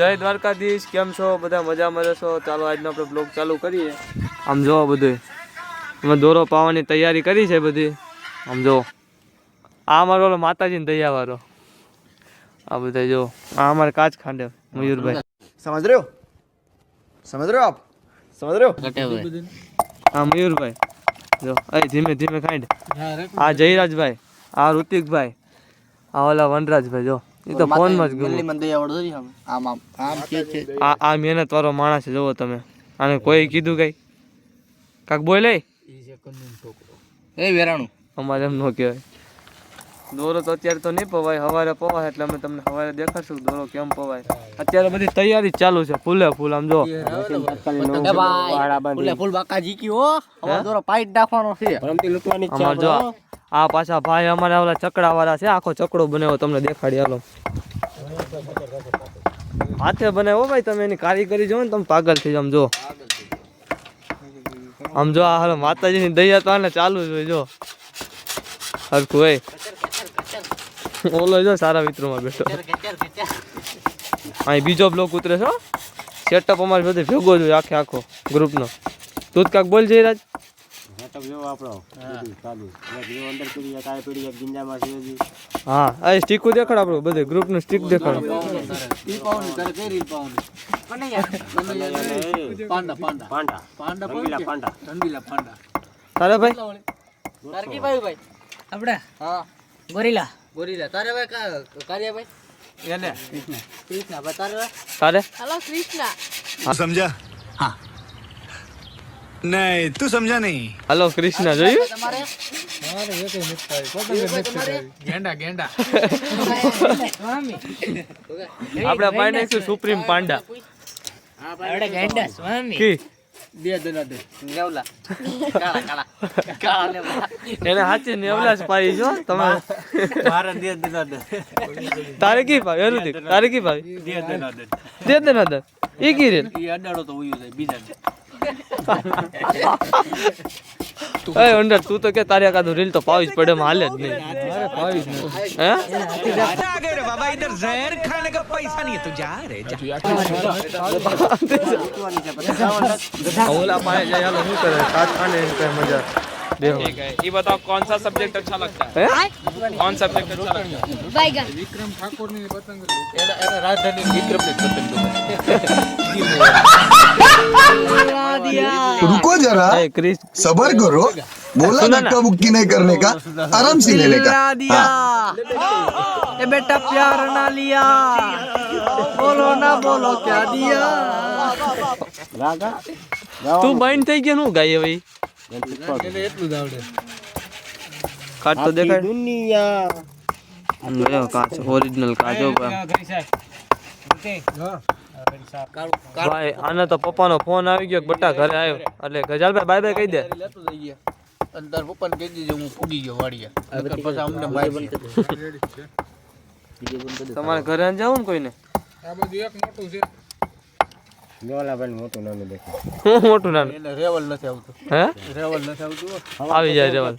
જય દ્વારકાધીશ કેમ છો? બધા મજા મજા છો ચાલો આજનો આપણે બ્લોગ ચાલુ કરીએ. આમ જોવો બધું અમે દોરો પાવાની તૈયારી કરી છે બધી. આમ જો. આ અમારો મારો માતાજીને દયાવાળો આ બધા જો. આ અમારે કાચ ખાંડે મયુરભાઈ. સમજ રહ્યો? સમજ રહ્યો આપ? સમજ રહ્યો? હા મયુરભાઈ. જો એ ધીમે ધીમે ખાંડ. આ જયરાજભાઈ આ ઋતિકભાઈ આ ઓલા વનરાજભાઈ જો. એ તો ફોનમાં જ ગયું આમ. આમ આમ. કે છે. આ આ મહેનત વાળો માણસ છે જોવો તમે. આને કોઈ કીધું કઈ? કાક બોલે? એ વેરાણું. અમારે એમ ન કહેવાય. દોરો તો અત્યારે તો નહીં પવાય. સવારે પવાય એટલે અમે તમને સવારે દેખાડશું દોરો કેમ પવાય. અત્યારે બધી તૈયારી ચાલુ છે ફૂલે ફૂલ આમ જો. ફૂલે ફૂલ બાકા જીકી હો? દોરો પાઈટ નાખવાનો છે. અમાર જો આ પાછા ભાઈ અમારે ઓલા ચકડા વાળા છે, આખો ચકડો બનાવ્યો તમને દેખાડી હાલો હાથે બનાવ્યો ભાઈ તમે એની કારીગરી જો ને, તમે પાગલ થઈ જાવ જો આમ જો આ હાલો માતાજીની દયા તો આને ચાલુ જ હોય, જો. હરખું હોય ઓલો જો સારા મિત્રોમાં બેઠો. અહીં બીજો બ્લોક ઉતરે છો સેટઅપ અમારે બધે ભેગો જ હોય, આખે આખો ગ્રુપનો તું કાંક બોલ જઈ રાજ સેટઅપ જેવો આપણો. બધું ચાલુ. આ પીડી એક આપણું બધે ગ્રુપનું સ્ટીક દેખાડ. ઈ પાવની તારે કઈ રીત પાવની? Panda panda. Panda. Panda panda panda. ઠંડીલા Panda. તારે ભાઈ? ભાઈ ભાઈ. આપણે હા. ગોરીલા. ગોરીલા. તારે ભાઈ કા કાર્યા એને. કૃષ્ણ. કૃષ્ણ બતારે તારે? હાલો હા. નહીં તું સમજા નહીં. હલો કૃષ્ણ જોયું? આપડા પાડે છે સુપ્રીમ પાંડા. તારે કી ભાઈ તારે કી ભાઈ દે દે ના દે. એ કી રે? અડાડો બીજા એ અંડર તું તો કે તારે એકાદું રીલ તો પાવી જ પડે એમાં હાલે જ નહીં હે बाबा इधर जहर खाने का पैसा नहीं है तू जा रे जा ઓલા પાસે જાય હાલો શું કરે કાચ ખાને એની કઈ મજા દેહો ये बताओ कौन सा सब्जेक्ट अच्छा लगता है હે कौन सब्जेक्ट अच्छा लगता है बैगन એના એના રાજધાની વિક્રમ ની પતંગ रुको जरा એ ક્રિસ सबर करो बोला सुनो ना। धक्का बुक्की नहीं करने का आराम से लेने का हाँ। એ બેટા પ્યાર ના લિયા બોલો ના બોલો ક્યાં દિયા તું બાઈન્ડ થઈ ગયો શું ગાય ભાઈ એને એટલું જ આવડે કાચ તો દેખાય દુનિયા લ્યો કાચ ઓરિજિનલ કાચો ભાઈ આને તો પપ્પાનો ફોન આવી ગયો કે બટા ઘરે આવ્યો. એટલે ગજાલભાઈ બાય બાય કહી દે. અને તાર પપ્પાને કહી દેજો હું ફૂગી ગયો વાડિયા પછી અમને મારી તમારે ઘરે જવું ને કોઈને? હું મોટું નાનું? એને રેવલ નથી આવતું. હે? રેવલ નથી આવતું આવી જાય રેવલ.